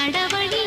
நடவழி